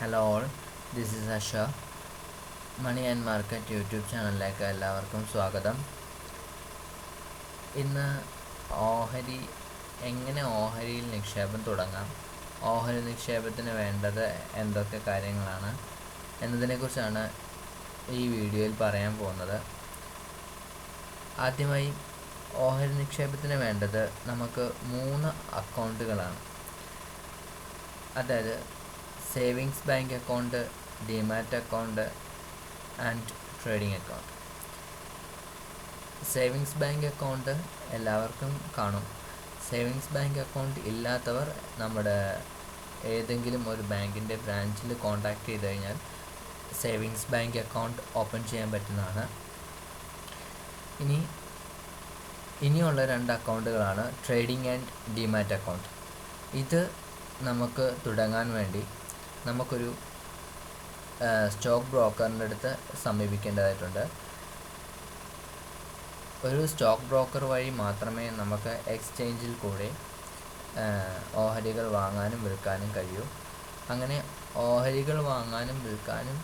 Hello all this is Asha money and market YouTube ചാനലിലേക്ക് എല്ലാവർക്കും സ്വാഗതം. ഇന്ന് ഓഹരി എങ്ങനെ ഓഹരിയിൽ നിക്ഷേപം തുടങ്ങാം? ഓഹരി നിക്ഷേപത്തിന് വേണ്ടത് എന്തൊക്കെ കാര്യങ്ങളാണ് എന്നതിനെക്കുറിച്ചാണ് ഈ വീഡിയോയിൽ പറയാൻ പോകുന്നത്. ആദ്യമായി ഓഹരി നിക്ഷേപത്തിന് വേണ്ടത് നമുക്ക് മൂന്ന് അക്കൗണ്ടുകളാണ്. അതായത് savings bank account demat account and trading account savings bank account എല്ലാവർക്കും കാണും. സേവിങ്സ് ബാങ്ക് അക്കൗണ്ട് ഇല്ലാത്തവർ നമ്മുടെ ഏതെങ്കിലും ഒരു ബാങ്കിന്റെ ബ്രാഞ്ചിൽ കോൺടാക്ട് ചെയ്ത് കഴിഞ്ഞാൽ സേവിങ്സ് ബാങ്ക് അക്കൗണ്ട് ഓപ്പൺ ചെയ്യാൻ പറ്റുന്നതാണ്. ഇനി ഇനിയുള്ള രണ്ട് അക്കൗണ്ടുകളാണ് ട്രേഡിംഗ് ആൻഡ് ഡിമാറ്റ് അക്കൗണ്ട്. ഇത് നമുക്ക് തുടങ്ങാൻ വേണ്ടി നമുക്കൊരു സ്റ്റോക്ക് ബ്രോക്കറിന്റെ അടുത്ത് സമീപിക്കേണ്ടതായിട്ടുണ്ട്. ഒരു സ്റ്റോക്ക് ബ്രോക്കർ വഴി മാത്രമേ നമുക്ക് എക്സ്ചേഞ്ചിൽ കൂടെ ഓഹരികൾ വാങ്ങാനും വിൽക്കാനും കഴിയൂ. അങ്ങനെ ഓഹരികൾ വാങ്ങാനും വിൽക്കാനും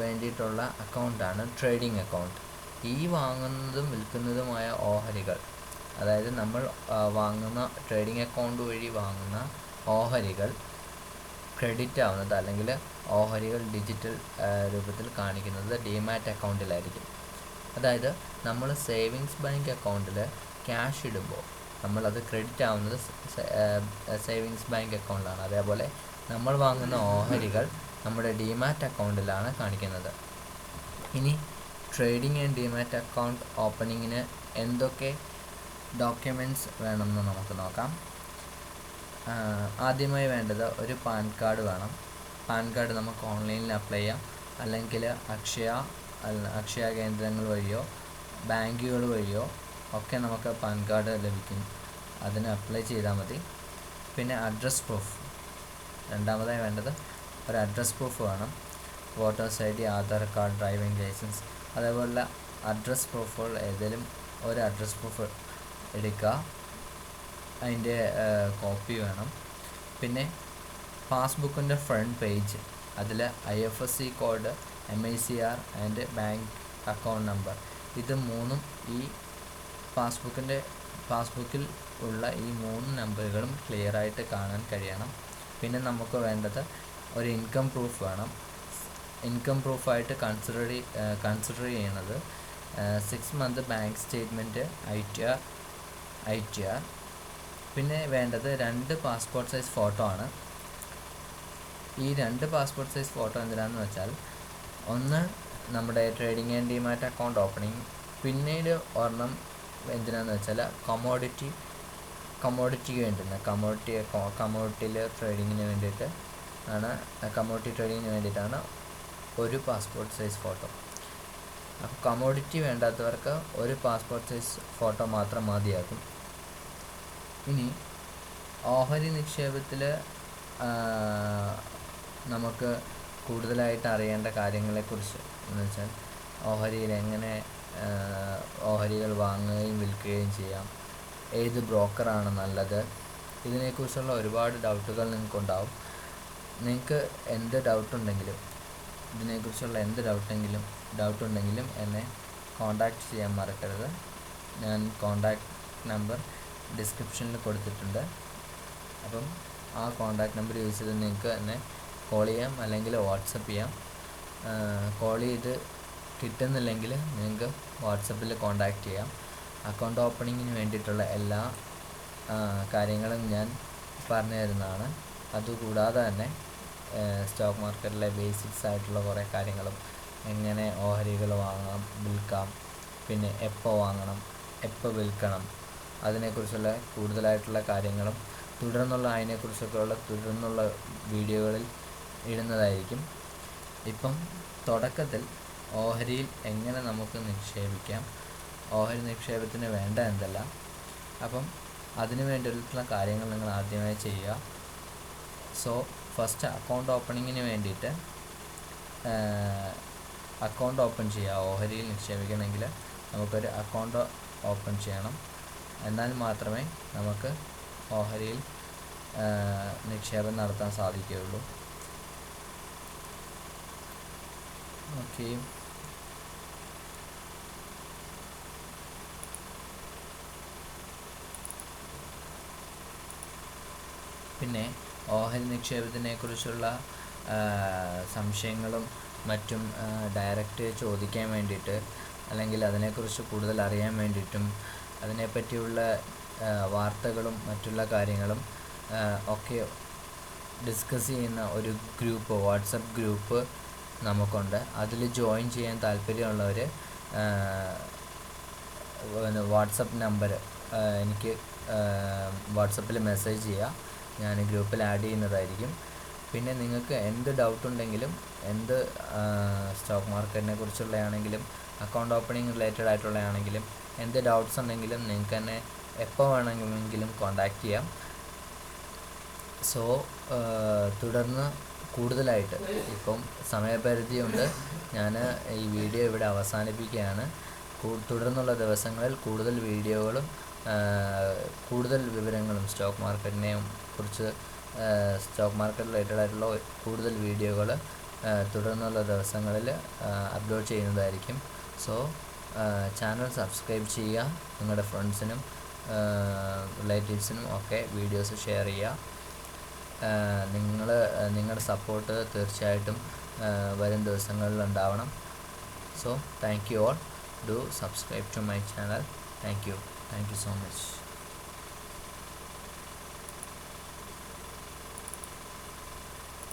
വേണ്ടിയിട്ടുള്ള അക്കൗണ്ടാണ് ട്രേഡിംഗ് അക്കൗണ്ട്. ഈ വാങ്ങുന്നതും വിൽക്കുന്നതുമായ ഓഹരികൾ അതായത് നമ്മൾ വാങ്ങുന്ന ട്രേഡിംഗ് അക്കൗണ്ട് വഴി വാങ്ങുന്ന ഓഹരികൾ ക്രെഡിറ്റ് ആവുന്നത് അല്ലെങ്കിൽ ഓഹരികൾ ഡിജിറ്റൽ രൂപത്തിൽ കാണിക്കുന്നത് ഡിമാറ്റ് അക്കൗണ്ടിലായിരിക്കും അതായത് നമ്മൾ സേവിങ്സ് ബാങ്ക് അക്കൗണ്ടിൽ ക്യാഷ് ഇടുമ്പോൾ നമ്മളത് ക്രെഡിറ്റ് ആവുന്നത് സേവിങ്സ് ബാങ്ക് അക്കൗണ്ടിലാണ് അതേപോലെ നമ്മൾ വാങ്ങുന്ന ഓഹരികൾ നമ്മുടെ ഡിമാറ്റ് അക്കൗണ്ടിലാണ് കാണിക്കുന്നത്. ഇനി ട്രേഡിംഗ് ആൻഡ് ഡിമാറ്റ് അക്കൗണ്ട് ഓപ്പണിങ്ങിന് എന്തൊക്കെ ഡോക്യുമെന്റ്സ് വേണമെന്ന് നമുക്ക് നോക്കാം. ആദ്യമായി ഒരു പാൻ കാർഡ് വേണം. പാൻ കാർഡ് നമുക്ക് ഓൺലൈനിൽ അപ്ലൈ ചെയ്യാം. അല്ലെങ്കിൽ അക്ഷയ അക്ഷയ കേന്ദ്രങ്ങൾ വഴിയോ ബാങ്കുകൾ വഴിയോ ഒക്കെ നമുക്ക് പാൻ കാർഡ് ലഭിക്കും. അതിന് അപ്ലൈ ചെയ്താൽ മതി. പിന്നെ അഡ്രസ് പ്രൂഫ്. രണ്ടാമതായി വേണ്ടത് ഒരു അഡ്രസ് പ്രൂഫ് വേണം. Voters I D Aadhaar card driving licence. അതേപോലെ അഡ്രസ് പ്രൂഫുകൾ ഏതെങ്കിലും ഒരു അഡ്രസ് പ്രൂഫ് എടുക്കുക. അതിന്റെ കോപ്പി വേണം. പിന്നെ പാസ്ബുക്കിന്റെ ഫ്രണ്ട് പേജ് അതിൽ I F S C code M I C R and bank account number ഇത് മൂന്നും ഈ പാസ്ബുക്കിന്റെ പാസ്ബുക്കിൽ ഉള്ള ഈ മൂന്ന് നമ്പറുകളും ക്ലിയർ ആയിട്ട് കാണാൻ കഴിയണം. പിന്നെ നമുക്ക് വേണ്ടത് ഒരു ഇൻകം പ്രൂഫ് വേണം. ഇൻകം പ്രൂഫായിട്ട് കൺസിഡർ കൺസിഡർ ചെയ്യണത് six month bank statement I T R I T R പിന്നെ വേണ്ടത് രണ്ട് പാസ്പോർട്ട് സൈസ് ഫോട്ടോ ആണ്. ഈ രണ്ട് പാസ്പോർട്ട് സൈസ് ഫോട്ടോ എന്തിനാന്ന് വെച്ചാൽ ഒന്ന് നമ്മുടെ trading and demat account opening പിന്നീട് ഒരെണ്ണം എന്തിനാന്ന് വെച്ചാൽ കമോഡിറ്റി കമോഡിറ്റിക്ക് വേണ്ടുന്ന കമോഡിറ്റി കമോഡിറ്റിയിൽ ട്രേഡിങ്ങിന് വേണ്ടിയിട്ട് ആണ് കമോഡിറ്റി ട്രേഡിങ്ങിന് വേണ്ടിയിട്ടാണ് ഒരു പാസ്പോർട്ട് സൈസ് ഫോട്ടോ അപ്പോൾ കമോഡിറ്റി വേണ്ടാത്തവർക്ക് ഒരു പാസ്പോർട്ട് സൈസ് ഫോട്ടോ മാത്രം മതിയാകും. ഇനി ഓഹരി നിക്ഷേപത്തിൽ നമുക്ക് കൂടുതലായിട്ട് അറിയേണ്ട കാര്യങ്ങളെക്കുറിച്ച് എന്ന് വെച്ചാൽ ഓഹരിയിൽ എങ്ങനെ ഓഹരികൾ വാങ്ങുകയും വിൽക്കുകയും ചെയ്യാം ഏത് ബ്രോക്കറാണ് നല്ലത് ഇതിനെക്കുറിച്ചുള്ള ഒരുപാട് ഡൗട്ടുകൾ നിങ്ങൾക്കുണ്ടാവും. നിങ്ങൾക്ക് എന്ത് ഡൗട്ടുണ്ടെങ്കിലും ഇതിനെക്കുറിച്ചുള്ള എന്ത് ഡൗട്ടെങ്കിലും ഡൗട്ടുണ്ടെങ്കിലും എന്നെ കോണ്ടാക്ട് ചെയ്യാൻ മറക്കരുത്. ഞാൻ കോണ്ടാക്ട് നമ്പർ ഡിസ്ക്രിപ്ഷനിൽ കൊടുത്തിട്ടുണ്ട്. അപ്പം ആ കോണ്ടാക്ട് നമ്പർ യൂസ് ചെയ്ത് നിങ്ങൾക്ക് തന്നെ കോൾ ചെയ്യാം അല്ലെങ്കിൽ വാട്സപ്പ് ചെയ്യാം. കോൾ ചെയ്ത് കിട്ടുന്നില്ലെങ്കിൽ നിങ്ങൾക്ക് വാട്സപ്പിൽ കോണ്ടാക്ട് ചെയ്യാം. അക്കൗണ്ട് ഓപ്പണിങ്ങിന് വേണ്ടിയിട്ടുള്ള എല്ലാ കാര്യങ്ങളും ഞാൻ പറഞ്ഞു തരുന്നതാണ്. അതുകൂടാതെ തന്നെ സ്റ്റോക്ക് മാർക്കറ്റിലെ ബേസിക്സ് ആയിട്ടുള്ള കുറേ കാര്യങ്ങളും എങ്ങനെ ഓഹരികൾ വാങ്ങാം വിൽക്കാം പിന്നെ എപ്പോൾ വാങ്ങണം എപ്പോൾ വിൽക്കണം അതിനെക്കുറിച്ചുള്ള കൂടുതലായിട്ടുള്ള കാര്യങ്ങളും തുടർന്നുള്ള അതിനെക്കുറിച്ചൊക്കെയുള്ള തുടർന്നുള്ള വീഡിയോകളിൽ ഇടുന്നതായിരിക്കും. ഇപ്പം തുടക്കത്തിൽ ഓഹരിയിൽ എങ്ങനെ നമുക്ക് നിക്ഷേപിക്കാം? ഓഹരി നിക്ഷേപത്തിന് വേണ്ട എന്തെല്ലാം. അപ്പം അതിനു വേണ്ടിയിട്ടുള്ള കാര്യങ്ങൾ നിങ്ങൾ ആദ്യമായി ചെയ്യുക. സോ ഫസ്റ്റ് അക്കൗണ്ട് ഓപ്പണിങ്ങിന് വേണ്ടിയിട്ട് അക്കൗണ്ട് ഓപ്പൺ ചെയ്യുക. ഓഹരിയിൽ നിക്ഷേപിക്കണമെങ്കിൽ നമുക്കൊരു അക്കൗണ്ട് ഓപ്പൺ ചെയ്യണം. എന്നാൽ മാത്രമേ നമുക്ക് ഓഹരിയിൽ നിക്ഷേപം നടത്താൻ സാധിക്കുകയുള്ളൂ. ഓക്കെ. പിന്നെ ഓഹരി നിക്ഷേപത്തിനെ കുറിച്ചുള്ള സംശയങ്ങളും മറ്റും ഡയറക്റ്റ് ചോദിക്കാൻ വേണ്ടിയിട്ട് അല്ലെങ്കിൽ അതിനെക്കുറിച്ച് കൂടുതൽ അറിയാൻ വേണ്ടിയിട്ടും അതിനെപ്പറ്റിയുള്ള വാർത്തകളും മറ്റുള്ള കാര്യങ്ങളും ഒക്കെ ഡിസ്കസ് ചെയ്യുന്ന ഒരു ഗ്രൂപ്പ് വാട്സപ്പ് ഗ്രൂപ്പ് നമുക്കുണ്ട്. അതിൽ ജോയിൻ ചെയ്യാൻ താല്പര്യമുള്ളവർ വാട്സപ്പ് നമ്പർ എനിക്ക് വാട്സപ്പിൽ മെസ്സേജ് ചെയ്യുക ഞാൻ ഗ്രൂപ്പിൽ ആഡ് ചെയ്യുന്നതായിരിക്കും. പിന്നെ നിങ്ങൾക്ക് എന്ത് ഡൗട്ട് ഉണ്ടെങ്കിലും എന്ത് സ്റ്റോക്ക് മാർക്കറ്റിനെ കുറിച്ചുള്ളതാണെങ്കിലും അക്കൗണ്ട് ഓപ്പണിംഗ് റിലേറ്റഡ് ആയിട്ടുള്ളതാണെങ്കിലും എന്ത് ഡൗട്ട്സ് ഉണ്ടെങ്കിലും നിങ്ങൾക്ക് തന്നെ എപ്പോൾ വേണമെങ്കിലും കോണ്ടാക്റ്റ് ചെയ്യാം. സോ തുടർന്ന് കൂടുതലായിട്ട് ഇപ്പം സമയപരിധിയുണ്ട്. ഞാൻ ഈ വീഡിയോ ഇവിടെ അവസാനിപ്പിക്കുകയാണ്. തുടർന്നുള്ള ദിവസങ്ങളിൽ കൂടുതൽ വീഡിയോകളും കൂടുതൽ വിവരങ്ങളും സ്റ്റോക്ക് മാർക്കറ്റിനെയും കുറിച്ച് സ്റ്റോക്ക് മാർക്കറ്റ് റിലേറ്റഡ് ആയിട്ടുള്ള കൂടുതൽ വീഡിയോകൾ തുടർന്നുള്ള ദിവസങ്ങളിൽ അപ്ലോഡ് ചെയ്യുന്നതായിരിക്കും. സോ ചാനൽ സബ്സ്ക്രൈബ് ചെയ്യുക. നിങ്ങളുടെ ഫ്രണ്ട്സിനും റിലേറ്റീവ്സിനും ഒക്കെ വീഡിയോസ് ഷെയർ ചെയ്യുക. നിങ്ങൾ നിങ്ങളുടെ സപ്പോർട്ട് തീർച്ചയായിട്ടും വരും ദിവസങ്ങളിൽ ഉണ്ടാവണം. So thank you all do subscribe to my channel thank you thank you so much